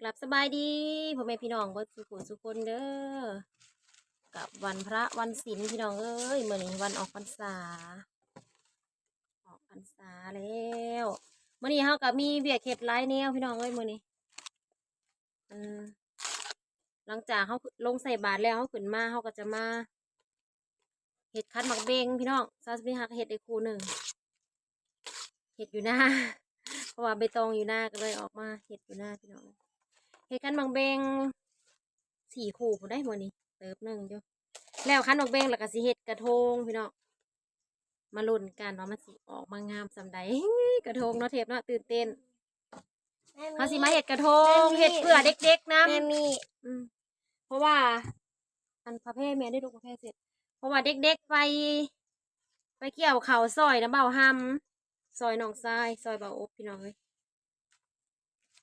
กลับสบายดีพ่อแม่พี่น้องเบิดสุขุสุคนเด้อกับวันพระวันศีลพี่น้องเอ้ยเมื่อนี้วันออกพรรษา ออกพรรษาแล้วเมื่อนี้เฮากับมีเบียกเข็ดหลายแนวพี่น้องเอ้ยเมื่อนี้อืมหลังจากเฮาลงใส่บาตรแล้วเฮาขึ้นมาเฮาก็จะมาเห็ดคัดหมักเบงพี่น้องซาสมิฮักเห็ดได้คู่หนึ่งเห็ดอยู่หน้า เพราะว่าใบตองอยู่หน้าก็เลยออกมาเห็ดอยู่หน้าพี่น้อง เฮ็ดกันบางเบงสี่คู่ผมได้หมดนี่เติบหนึ่งอยู่แล้วคันบางเบงแล้วก็สิเฮ็ดกระทงพี่น้องมาลุ้นกันว่ามันสิออกมางามสำใดกระทงเนาะเทปเนาะตื่นเต้นเขาสิมาเฮ็ดกระทงเฮ็ดเพื่อเด็กๆนะแม่มีอืมเพราะว่า อันประเภทแม่ได้ลูกประเภทเสร็จ เพราะว่าเด็กๆไป ไปเกี่ยวเขาวซอยนะเบาหำซอยหนองทรายซอยเบาอบพี่น้องเอ้ย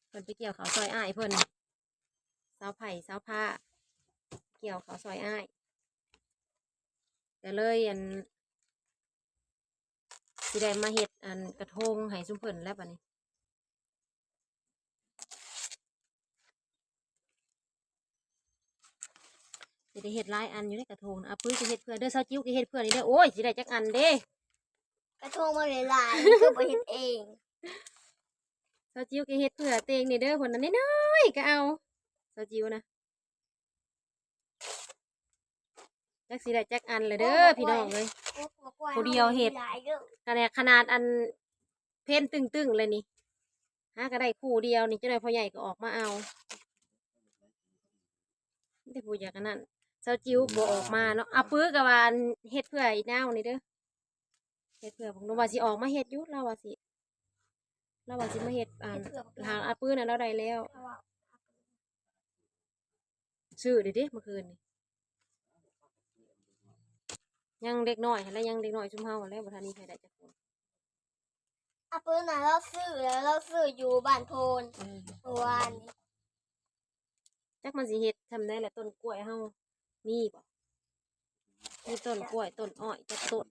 เพิ่นไปเกี่ยวเขาวซอยอ้ายเพิ่น เสาไผ่เสาผ้า เกี่ยวเขาวซอยอ้ายก็เลยอันสิได้มาเฮ็ดอันกระทงให้ซุมเพิ่นแล้วบัดนี้สิได้เฮ็ดหลายอันอยู่ในกระทงนะอะปื้อจะเฮ็ดเพื่อเด้อเซาจิ้วก็เฮ็ดเพื่อนี่เด้อโอ้ยสิได้จักอันเด้กระทงมาหลายๆคือไปเห็นเองเซาจิ้วก็เฮ็ดเพื่อเตงนี่เด้อคนนั้นน้อยๆก็เอา เซาจิ้วนะจักสิได้จักอันเลยเด้อพี่น้องเลยผู้เดียวเฮ็ดหลายเด้อขนาดขนาดอันเพ่นตึงๆเลยนี่ฮะก็ได้คู่เดียวนี่เจ้าหน่อยพ่อใหญ่ก็ออกมาเอาไม่ได้พูดอย่างนั้นเซาจิ้วบออกมาเนาะเอาปื้อกับวาอันเฮ็ดเพื่ออีนาวนี่เด้อเฮ็ดเพื่อผมนึกว่าสิออกมาเฮ็ดอยุเราว่าสิเราว่าสิมาเฮ็ดอ่านเพื่อบอกทางอาปื้อน่ะเราได้แล้วเพราะว่า ซื้อเดี๋ยวดิเมื่อคืนนี่ยังเด็กน้อยหั่นแหล้วยังเด็กน้อยชุมเฮาหั่นแหล้วบ่ทันนี้ใครได้จักคนอาปืนน่ะเราซื้อแล้วเราซื้ออยู่บ้านโพนเออเมื่อวานนี้จักมันสิเฮ็ดทำได้แหละต้นกล้วยเฮามีบ่มีต้นกล้วยต้นอ้อยจักต้น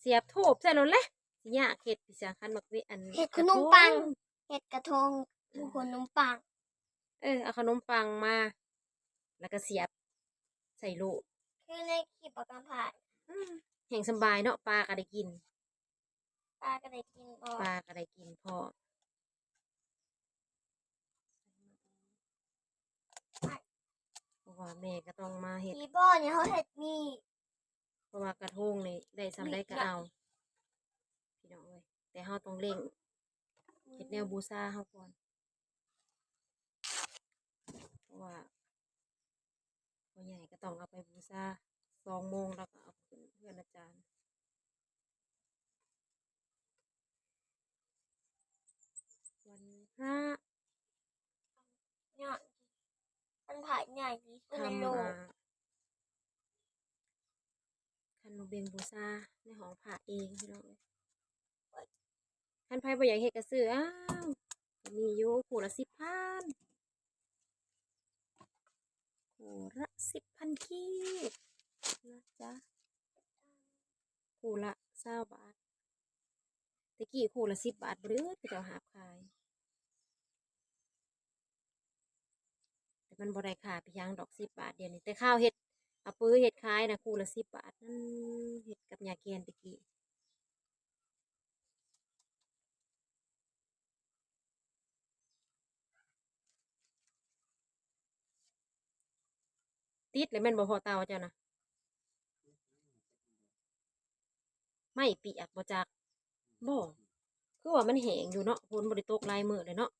เสียบทูบใส่นั่นแหละสิยากเฮ็ดสิสำคัญมักเวอันเห็ดขนมปังเห็ดกระทงลูกขนมปัง เออเอาขนมปังมา แล้วก็เสียบใส่โลคือในคลิปประกันผ่านอืมแห่งสำบายเนาะปลาก็ได้กินป้าก็ได้กินก่อนปลาก็ได้กินพอเพราะว่าแม่ก็ต้องมาเฮ็ดมีบ่อเนี่ยเขาเห็ดมีเพราะว่ากระทงนี่ได้สำได้ก็เอาพี่น้องเอ้ยแต่เฮาต้องเร่งเฮ็ดแนวบูชาเฮาก่อนเพ ราะว่าพ่อใหญ่ก็ต้องเอาไปบูชาสองโมงแล้วก็เอาขึ้นเพื่อนอาจารย์วันพระเนี่ยมันผ่านใหญ่ที่สุดในทำโลมากคันมาเบงบูชาในห้องพระเองพี่น้องเอ้ยคันไพ่บ่อยากเฮ็ดกระสืออ้าวมีอยู่คู่ละสิบพัน คู่ละสิบพันคีบนะจ๊ะคู่ละเศร้าบาทตะกี้คู่ละสิบบาทเบรือไปเจ้าหาบขาย แต่มันบ่ได้ค่าไปยังดอกสิบบาทเดียวนี้แต่ข้าวเฮ็ดเอาปื้อเฮ็ดขายนะคู่ละสิบบาทนั่นเฮ็ดกับยาเกียนตะกี้ ติดเลยแม่นบ่พอเตาเจ้านะไม่เปียกบ่จักบ่คือว่ามันแห้งอยู่เนาะฝนบ่ได้ตกหลายมื้อเลยเนาะ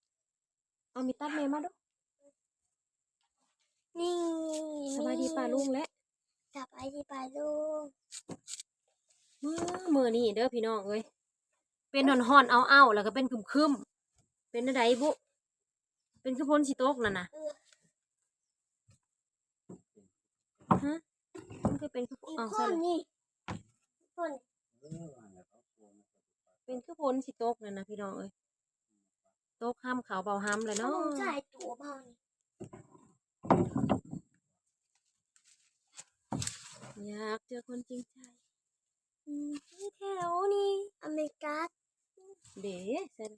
เอามีตัดแม่มาดูนี่สบายดีป่าลุงและสบายดีป่าลุงมือมือนี่เด้อพี่น้องเอ้ยเป็นหอนหอนเอาเอาๆแล้วก็เป็นคึมคึมๆเป็นอะไรบุเป็นคือพ้นสิโตกนั่นน่ะ ฮะมันคือเป็นคืออีกอ้าวคใช่นเลยนี่คนเป็นคือพ้นสิโตกนั่นนะพี่น้องเอ้ยโตกห้ามขาวเบาห้ามเลยน้อเนาะงจ่ายตัวเปล่านี่อยากเจอคนจริงใจอืมที่แถวนี้อเมริกาเด๋เสร็จ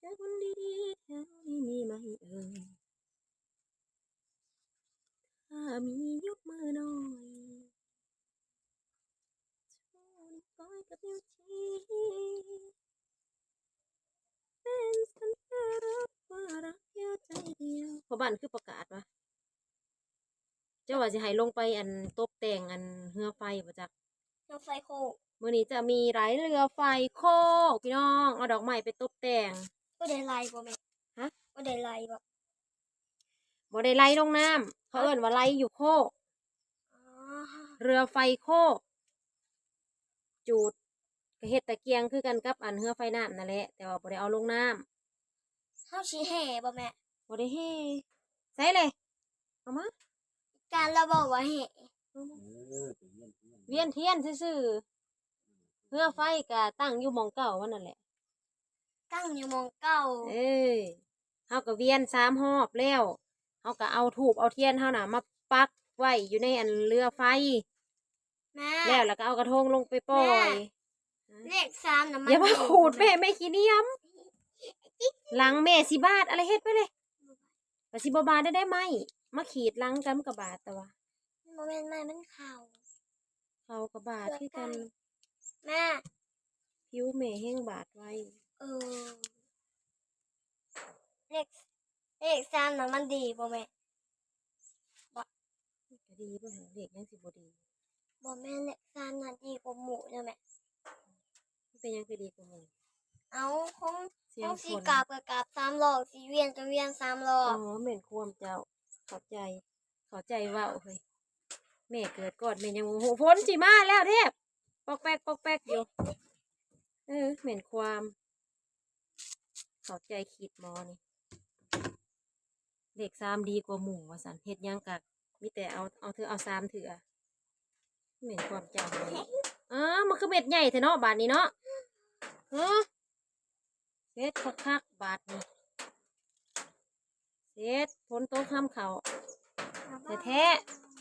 แต่คนดีๆแถวนี้มีไหมเอ่ย ถ้ามียกมือหน่อยชูนิ้วก้อยกับนิ้วชี้เป็นสัญลักษณ์ว่ารักเดียวใจเดียวพอบ้านคือประกาศวะเจ้าว่าสิให้ลงไปอันตบแต่งอันเรือไฟบ่จักน้ำไฟโคกมื่อนี้จะมีไหลเรือไฟโคกพี่น้องเอาดอกไม้ไปตกแต่งก็ได้ไล่บ่แม่ฮะก็ได้ไล่บ่บ่ได้ไหลลงน้ำ เขาเอิ้นว่าไหลอยู่โคกอ๋อเรือไฟโคกจูดกระเฮ็ดตะเกียงคือกันกับอันเรือไฟน้ำนั่นแหละแต่ว่าบ่ได้เอาลงน้เฮาสิแห่บ่แม่ำบ่ได้เฮ้ใส่เลยเอามาการเราบอกว่าแห่เวียนเทียนซื่อๆเรือไฟก็ตั้งอยู่หมองเก่ามันนั่นแหละ ตั้งอยู่หมองเก่า เอ้ยเฮาก็เวียนสามรอบแล้ว เฮาก็เอาถูกเอาเทียนเฮาน่ะมาปักไว้อยู่ในอันเรือไฟ แม่แล้วแล้วก็เอากระทงลงไปปล่อยเลขสามน่ะมันอย่ามาดีขูดแม่แม่ขี้เนียมหลังแม่สิบาทอะไรเฮ็ดไปเลยว่าสิบบาทได้ได้ไหมมาขีดหลังกันกับบาทแต่ว่าบ่แม่นไม้มันเข่าเขากับบาทคือกันแม่ผิวแม่แห้งบาทไว้เออเลข เลขสามน่ะมันดีบ่แม่ก็ดีบ่หันเด็กยังสิบ่ดีบ่แม่นเลขสามน่ะดีกว่าหมูเด้อแม่มันเป็นหยังคือดีกว่าหมู่เอาคงเสียคงงฝสีนกราบกับกราบสามรอบสีเวียนกับเวียนสามรออ๋อบแม่นความเจ้าเข้าใจเข้าใจเว้าเฮ้ยแม่เกิดก่อนแม่ยังโอ้โหฝนสิมาแล้วเทพปอกแป๊กปอกแป๊กอยู่เออแม่นความเข้าใจคิดหมอนี่ เด็กสามดีกว่าหมู่ว่าสันเฮ็ดหยังกักมีแต่เอาเอาเธอเอาสามเถื่อเหม็นความจำเลยอ้ามันคือเม็ดใหญ่เถอะเนาะบาทนี้เนาะฮะเซ็ตคักๆบาทนี้เซ็ตฝนโตกห้ามเขาแต่แท้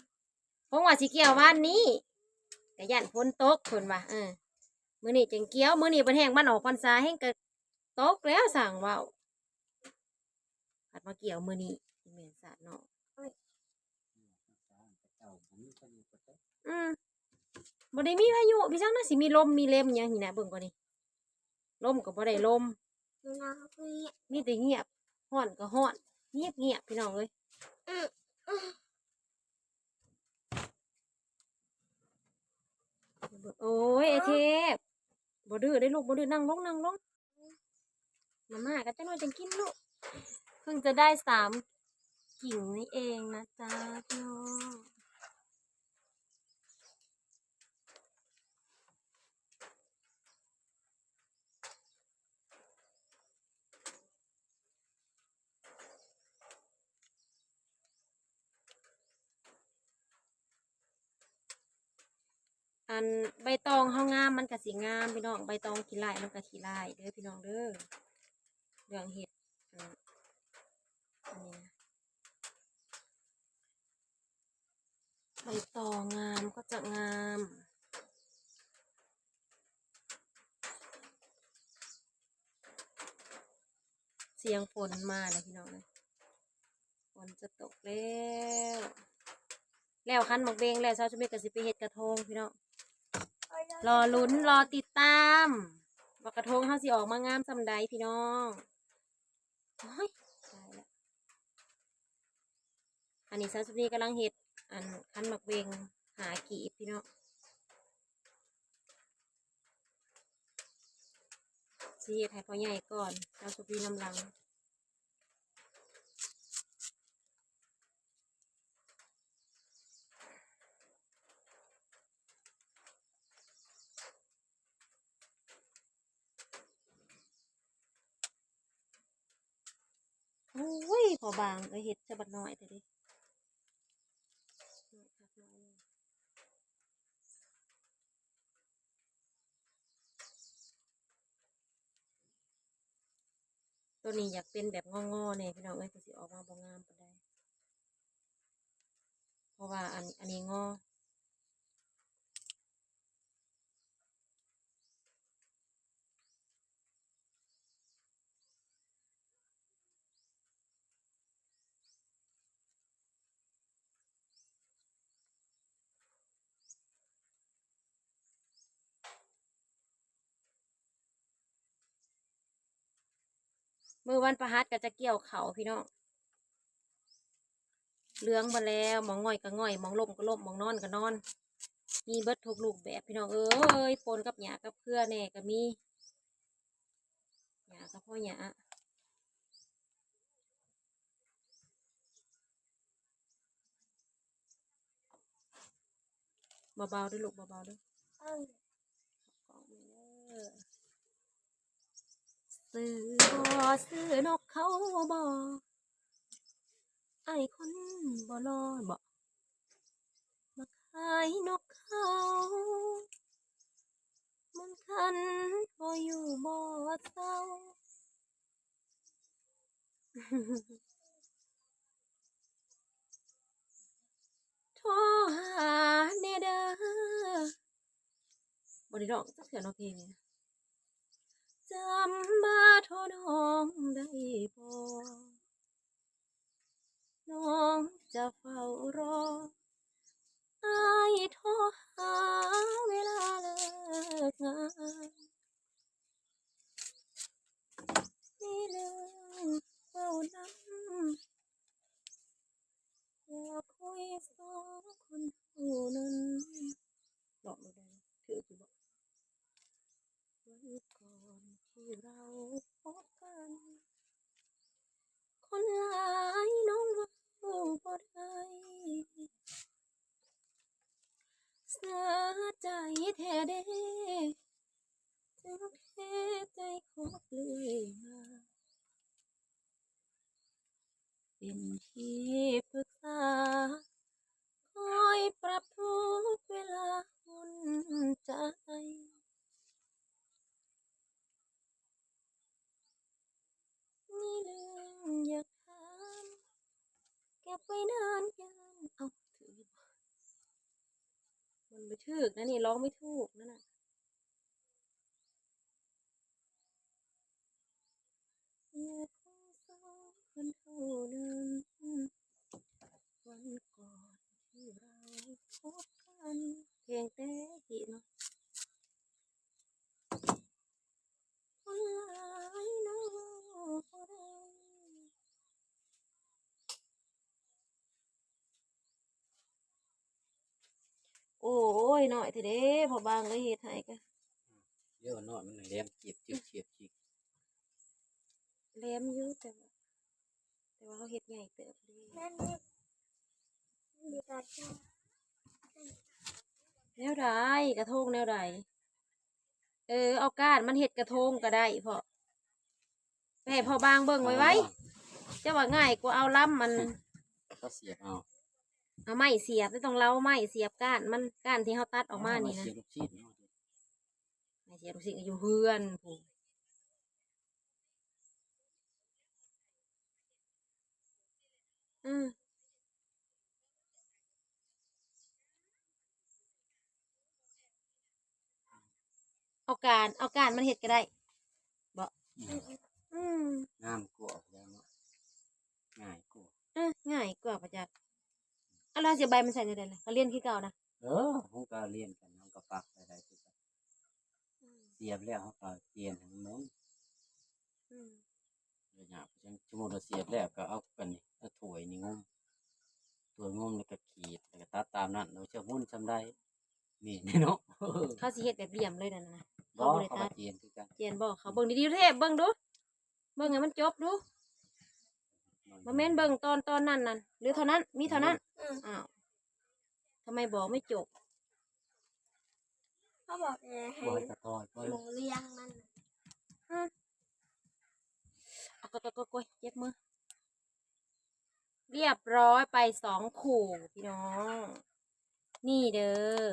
ๆคงว่าสิเกี่ยววันนี้กะยันฝนโตกเพิ่นว่าเออมือนี้จังเกี่ยวมือนี้บ่แห้งบ้านออกพรรษาแห้งกะตกแล้วสั่งว้า ผัดมาเกี่ยวมือนี้อีเมนสาดเนาะอืมบ่ได้มีพายุพี่จังน่าสิมีลมมีเลมหยังนี่นะเบิ่งก่อนนี่ลมก็บ่ได้ลมดูนะคือมีแต่เงียบฮ้อนก็ฮ้อน เงียบเงียบพี่น้องเอ้ยอืมอืมโอ้ยไอเทพบ่ดื้อได้ลูกบ่ดื้อนั่งลงนั่งลงมาม่าก็จะน้อยจังกินลูก เพิ่งจะได้สามกิ่งนี่เองนะจ๊ะพี่น้องอันใบตองเฮางามมันก็สิงามพี่น้องใบตองขี้ลายมันก็ขี้ลายเด้อพี่น้องเด้อเรื่องเห็ดอันอันนี้นะ ใบตองงามก็จะงาม เสียงฝนมาแล้วพี่น้องเลยฝนจะตกแล้ว แล้วคันหมกเบงแล้วเช้าจะมีกระสิไปเห็ดกระทงพี่น้องรอลุ้นรอติดตามว่ากระทงเขาสิออกมางามสำใดพี่น้องอ้ยตายแล้วอันนี้ซาสุนีกำลังเห็ด อันคันหมักเวงหากีบพี่น้องสีเห็ดให้พ่อใหญ่ก่อนซาสุนีนำลังโอ้ยพอบางเอ้ยเห็ดจะบัดน้อยแต่ดิน้อยคักน้อยแน่ ตัวนี้อยากเป็นแบบงอๆเนี่ยพี่น้องเอ้ยก็สิออกมาบางามปานใดเพราะว่าอันอันนี้งอ มือวันประหัสก็จะเกี่ยวเขาพี่น้องเหลืองมาแล้วหมองง่อยก็ง่อยหมองล่มก็ล่มหมองนอนก็นอน มีเบิดทุกลูกแบบพี่น้องเอ้ยปนกับหยากับเพื่อแน่ก็มีหยากับพ่อหยาเบาๆด้วยลูกเบาๆด้วย เอ้า ของแม่เด้อ ซื้อบ่ซื้อนกเขาบ่ไอ้คนบ่รอบ่มาขายนกเขา มันคันบ่อยู่บ่เศร้าโทรหาเนเด้อบริร้องจักเถื่อนเอาเพลงนี้นะ จำมาทรน้องได้บ่น้องจะเฝ้ารออายโทรหาเวลาเลิกงานนี่เรื่องเฝ้าน้ำอยากคุยสองคนเท่นั้นบอกไม่ได้ถือกี่บอก ที่เราพบกัน คนหลายน้องเราบ่ได้เสียใจแท้เด้จึงเทใจขอเปลือยมาเป็นที่ปรึกษา คอยปรับทุกวลาหุ่นใจ มีเรื่องอยากถามเก็บไว้นานยังเอาถืออยู่บ่มันไม่ ถูกนะนี่ร้องไม่ถูกนั่นน่ะอยากคงสองคนเท่านั้นวันก่อนที่เราพบกันเพลงเต้หีเนาะคนหลายน้องบ่ได้โอ้ ยหน่อยทีเด้พอบางเลยเฮ็ดให้กะเยอะหน่อยมันเลี้ยงเจียบเจียบเจียบจิกแหลมอยู่แต่ว่าแต่ว่าเขาเฮ็ดใหญ่เติบเลยนั่นนี่มีการช่วยแนวใดกระทงแนวใดเออเอาก้านมันเฮ็ดกระทงก็ได้พอไปให้พ่อบางเบิ่งไว้ไว้จะว่าง่ายกว่าเอาล้ำมันก็เสียบเอา เอาไม้เสียบไม่ต้องเล้าไม้เสียบก้านมันก้านที่เขาตัดออกมานี่นะเสียบลูกชิ้นเนาะไม้เสียบทุกสิ่งก็อยู่เฮือนผู้อืมเอาการเอาการมันเฮ็ดก็ได้อืมอืมงามกว่าแล้วเนาะง่ายกว่าเอ้อง่ายกว่าประจักษ์เอาแล้วเสียใบมันใส่ในใดล่ะก็เรียนคือเก่านะเออผมก็เรียนกันผมก็ปักอะไรคือกันเสียบแล้วเขาก็เปลี่ยนทั้งหมดอืมเดี๋ยวหยาบจังชั่วโมงเราเสียบแล้วก็เอากันนี่เอาถ้วยนี่งมถ้วยงมแล้วก็ขีดแล้วก็ตัดตามนั้นเราเชื่อมุ่นจำได้นี่นี่เนาะเขาสิเฮ็ดแบบเหลี่ยมเลยนั่นน่ะนะ บ่เขาบ่ได้เขาตัก็ดเจียนคือกัน เจียนบอกเขาเบิ่งดีๆเทพเบิ่งดูเบิ่งให้มันจบดู บ่แม่นเบิ่งตอนตอนนั้นนั่นหรือเท่านั้นมีเท่านั้นอืมอ้าวทำไมบอกไม่จบเขาบอกเออให้บ่ให้กระทอดบ่หมูเลี้ยงมันเอาก็ก็ก็ก็เย็บมือ เรียบร้อยไปสองขู่พี่น้อง นี่เด้อ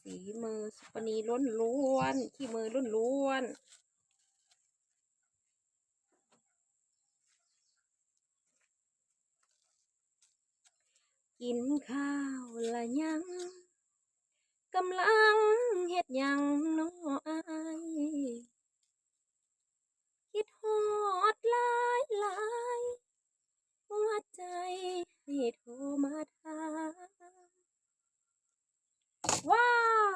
สีมือสุปนีล้นล้วนๆขี้มือล้นล้วนๆ กินข้าวละยังกำลังเฮ็ดยังน้ออายคิดฮอดหลายหลายหัวใจให้โทรมาถามว้า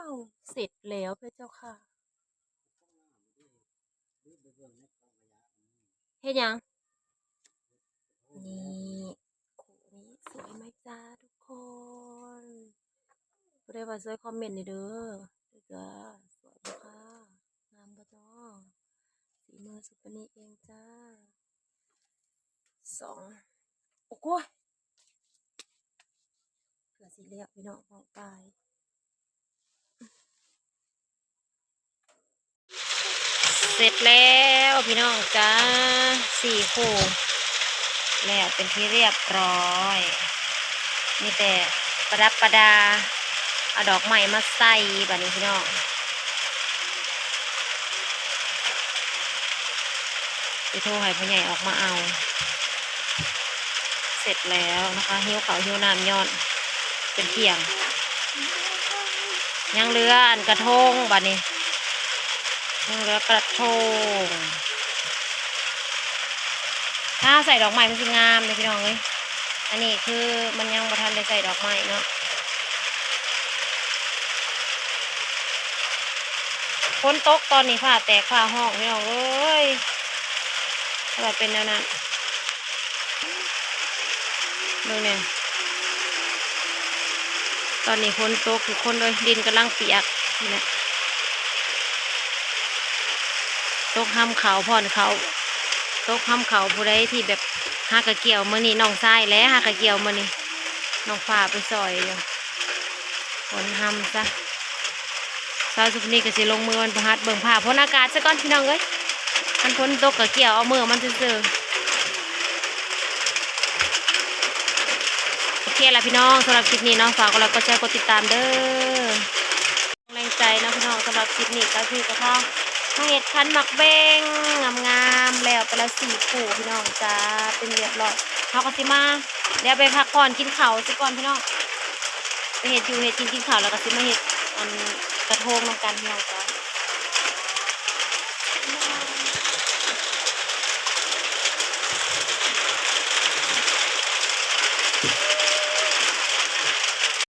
ว เสร็จแล้วพระเจ้าค่ะเฮ็ดยังนี่ สวยไหมจ้าทุกคนบ่ได้ว่าสวยคอมเมนต์หน่เด้อเด้อจ้าสวยบ่ค่ะงามบ่จ้าสีมือสุปนีเองจ้าสองโอ้โหเผื่อสิเรียกพี่น้องมองไปเสร็จแล้วพี่น้องจ้าสี่คู่ แล้วเป็นที่เรียบร้อย มีแต่ประดับประดา เอาดอกไม้มาใส่บัดนี้พี่น้องไปโทรให้พ่อใหญ่ออกมาเอา เสร็จแล้วนะคะหิ้วเขาวหิ้วน้ำย้อนเป็นเที่ยง ยังเหลืออันกระทงบัดนี้ยังเหลือกระทง ถ้าใส่ดอกไม้มันสิงามเลยพี่น้องเอ้ยอันนี้คือมันยังบ่ทันได้ใส่ดอกไม้เนาะฝนตกตอนนี้ผ้าแตกผ้าห้องพี่น้องเอ้ยถ้าแบบเป็นแนวนั้นดูเนี่ยตอนนี้ฝนตกทุกคนเลยดินกำลังเปียกนี่แหละตกห้ำเขาผ่อนเขา ตกห้ำเขาผู้ใดที่แบบหากระเกี่ยวมือนี่น้องทรายแล้วหากระเกี่ยวมือนี่น้องฟ้าไปซอยอยู่ฝนห้ำซะซอยสุพนีก็สิลงมือวันประหัดเบิ่งผ้าพ้นอากาศซะก่อนพี่น้องเอ้ยมันพ้นตกกระเกี่ยวเอามือมันซื่อโอเคละพี่น้องสำหรับคลิปนี้เน้องฝากกดไลค์กดแชร์กดติดตามเด้อแรงใจนะพี่น้องสำหรับคลิปนี้ก็คือกระเพามา เห็ดคันหมักเบงงามๆแล้วไปละสี่ผู่พี่น้องจ้าเป็นเรียบร้อยเขาก็สิมาเดี๋ยวไปพักผ่อนกินข้าวสิก่อนพี่น้องไปเห็ดอยู่เห็ดกินกินข้าวแล้วก็สิมาเห็ดอันกระทงลงกันพี่น้องจ้า